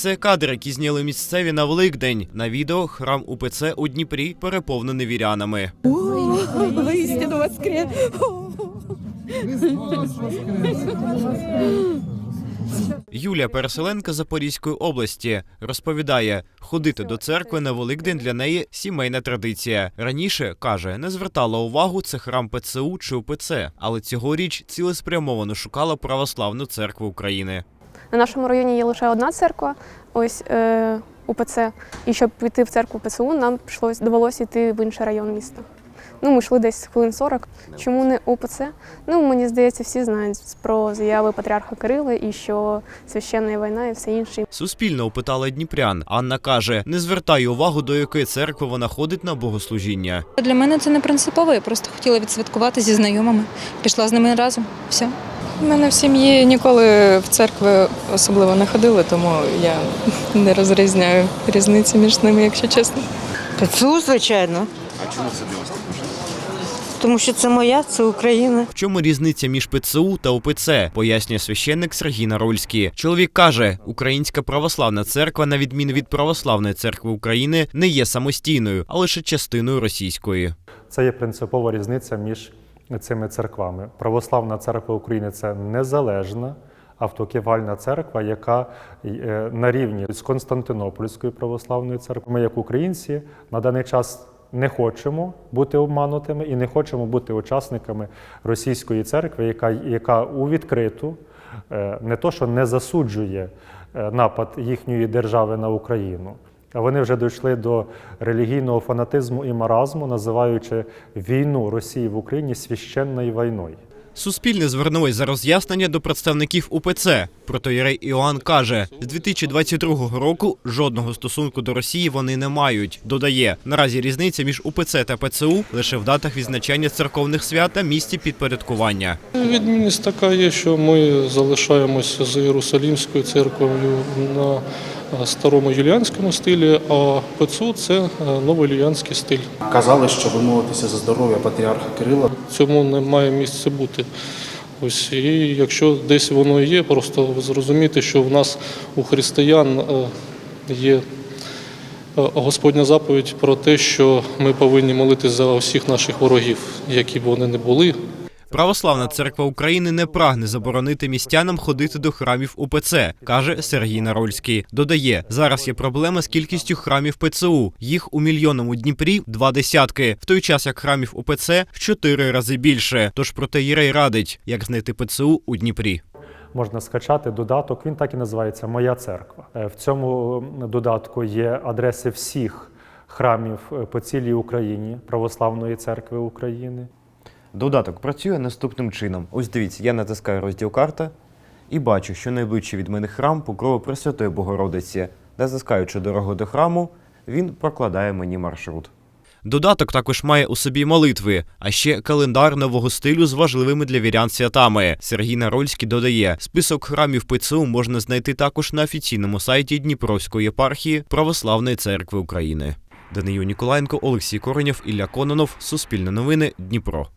Це кадри, які зняли місцеві на Великдень. На відео храм УПЦ у Дніпрі переповнений вірянами. Воистину воскрес. Юлія Переселенка Запорізької області розповідає, ходити до церкви на Великдень для неї сімейна традиція. Раніше каже, не звертала увагу це храм ПЦУ чи УПЦ, але цьогоріч цілеспрямовано шукала православну церкву України. На нашому районі є лише одна церква, ось е, УПЦ. І щоб піти в церкву ПЦУ, нам прийшлось довелося йти в інший район міста. Ну, ми йшли десь хвилин 40. Чому не УПЦ? Ну, мені здається, всі знають про заяви патріарха Кирила і що священна війна і все інше. Суспільно опитала Дніпрян. Анна каже, не звертає увагу, до якої церкви вона ходить на богослужіння. Для мене це не принципово. Я просто хотіла відсвяткувати зі знайомими. Пішла з ними разом. Все. У мене в сім'ї ніколи в церкви особливо не ходили, тому я не розрізняю різниці між ними, якщо чесно. ПЦУ, звичайно. А чому це для вас так Тому що це моя, це Україна. В чому різниця між ПЦУ та УПЦ, пояснює священник Сергій Нарольський. Чоловік каже, Українська православна церква, на відміну від православної церкви України, не є самостійною, а лише частиною російської. Це є принципова різниця між цими церквами. Православна церква України це незалежна автокефальна церква, яка е, на рівні з Константинопольською православною церквою. Ми, як українці, на даний час не хочемо бути обманутими і не хочемо бути учасниками російської церкви, яка, яка у відкриту е, не то, що не засуджує е, напад їхньої держави на Україну. А вони вже дійшли до релігійного фанатизму і маразму, називаючи війну Росії в Україні священною війною. Суспільне звернулось за роз'яснення до представників УПЦ. Протоєрей Іоанн каже, з 2022 року жодного стосунку до Росії вони не мають. Додає, наразі різниця між УПЦ та ПЦУ лише в датах відзначання церковних свят та місці підпорядкування. Відмінність така є, що ми залишаємося з Єрусалімською церквою на старому юліанському стилі, а ПЦУ це е, новоюліанський стиль. Казали, що ви молитеся за здоров'я патріарха Кирила. Цьому не має місця бути. Ось і якщо десь воно є, просто ви зрозумієте, що в нас у християн е, є е, Господня заповідь про те, що ми повинні молитися за усіх наших ворогів, які б вони не були, Православна церква України не прагне заборонити містянам ходити до храмів УПЦ, каже Сергій Нарольський. Додає, зараз є проблема з кількістю храмів ПЦУ. Їх у мільйонному Дніпрі два десятки, в той час як храмів УПЦ в чотири рази більше. Тож протеєрей радить, як знайти ПЦУ у Дніпрі. Можна скачати додаток, він так і називається Моя церква. Е, В цьому додатку є адреси всіх храмів е, по цілій Україні Православної церкви України. Додаток працює наступним чином. Ось дивіться, я натискаю розділ карта і бачу, що найближчий від мене храм Покрови Пресвятої Богородиці. Натискаючи дорогу до храму, він прокладає мені маршрут. Додаток також має у собі молитви, а ще календар нового стилю з важливими для вірян святами. Сергій Нарольський додає, список храмів ПЦУ можна знайти також на офіційному сайті Дніпровської єпархії Православної церкви України. Данию Ніколаєнко, Олексій Коренєв, Ілля Кононов, Суспільне новини, Дніпро.